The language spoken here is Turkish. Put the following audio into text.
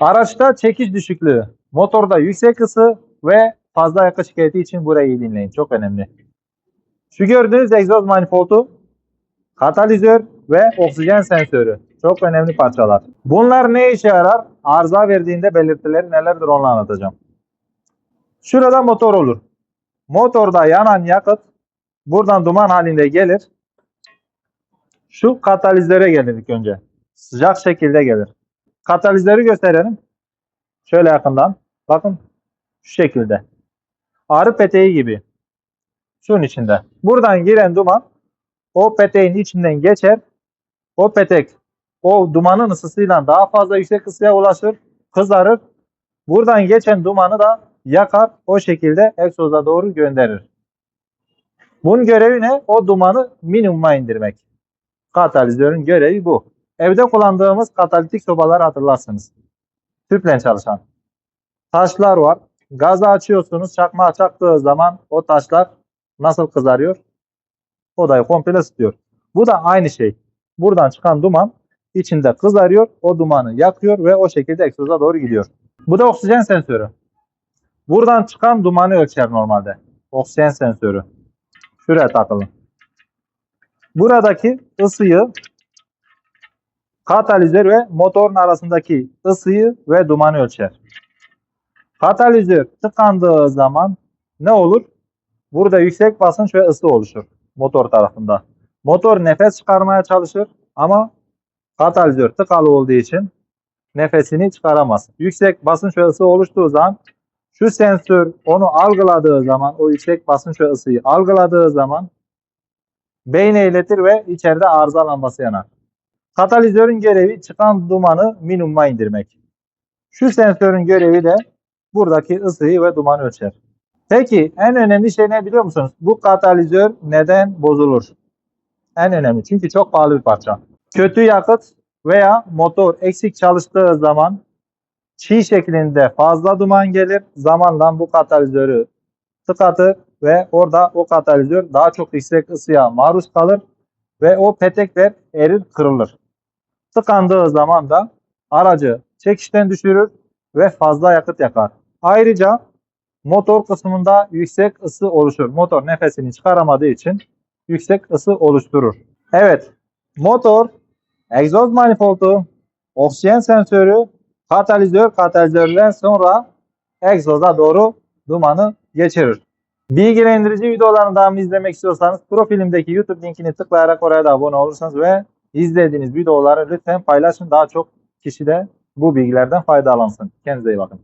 Araçta çekiş düşüklüğü, motorda yüksek ısı ve fazla yakıt şikayeti için burayı iyi dinleyin. Çok önemli. Şu gördüğünüz egzoz manifoldu, katalizör ve oksijen sensörü. Çok önemli parçalar. Bunlar ne işe yarar? Arıza verdiğinde belirtileri nelerdir onu anlatacağım. Şurada motor olur. Motorda yanan yakıt buradan duman halinde gelir. Şu katalizöre gelir ilk önce. Sıcak şekilde gelir. Katalizörü gösterelim. Şöyle yakından. Bakın şu şekilde. Arı peteği gibi. Şunun içinde. Buradan giren duman o peteğin içinden geçer. O petek o dumanın ısısıyla daha fazla yüksek ısıya ulaşır. Kızarır. Buradan geçen dumanı da yakar. O şekilde egzoza doğru gönderir. Bunun görevi ne? O dumanı minimuma indirmek. Katalizörün görevi bu. Evde kullandığımız katalitik sobaları hatırlarsınız. Tüple çalışan. Taşlar var. Gazı açıyorsunuz. Çakmağı çaktığı zaman o taşlar nasıl kızarıyor? Odayı komple ısıtıyor. Bu da aynı şey. Buradan çıkan duman içinde kızarıyor. O dumanı yakıyor ve o şekilde egzoza doğru gidiyor. Bu da oksijen sensörü. Buradan çıkan dumanı ölçer normalde. Oksijen sensörü. Şuraya takılı. Buradaki ısıyı katalizör ve motorun arasındaki ısıyı ve dumanı ölçer. Katalizör tıkandığı zaman ne olur? Burada yüksek basınç ve ısı oluşur motor tarafında. Motor nefes çıkarmaya çalışır ama katalizör tıkalı olduğu için nefesini çıkaramaz. Yüksek basınç ve ısı oluştuğu zaman şu sensör onu algıladığı zaman o yüksek basınç ve ısıyı algıladığı zaman beyne iletir ve içeride arıza lambası yanar. Katalizörün görevi çıkan dumanı minimuma indirmek. Şu sensörün görevi de buradaki ısıyı ve dumanı ölçer. Peki en önemli şey ne biliyor musunuz? Bu katalizör neden bozulur? En önemli çünkü çok pahalı bir parça. Kötü yakıt veya motor eksik çalıştığı zaman çiğ şeklinde fazla duman gelir. Zamanla bu katalizörü tıkatır ve orada o katalizör daha çok yüksek ısıya maruz kalır ve o petekler erir kırılır. Tıkandığı zaman da aracı çekişten düşürür ve fazla yakıt yakar. Ayrıca motor kısmında yüksek ısı oluşur. Motor nefesini çıkaramadığı için yüksek ısı oluşturur. Evet, motor, egzoz manifoldu, oksijen sensörü, katalizör, katalizörden sonra egzoza doğru dumanı geçirir. Bilgilendirici videolarını daha izlemek istiyorsanız profilimdeki YouTube linkini tıklayarak oraya da abone olursanız ve izlediğiniz videoları lütfen paylaşın. Daha çok kişi de bu bilgilerden faydalansın. Kendinize iyi bakın.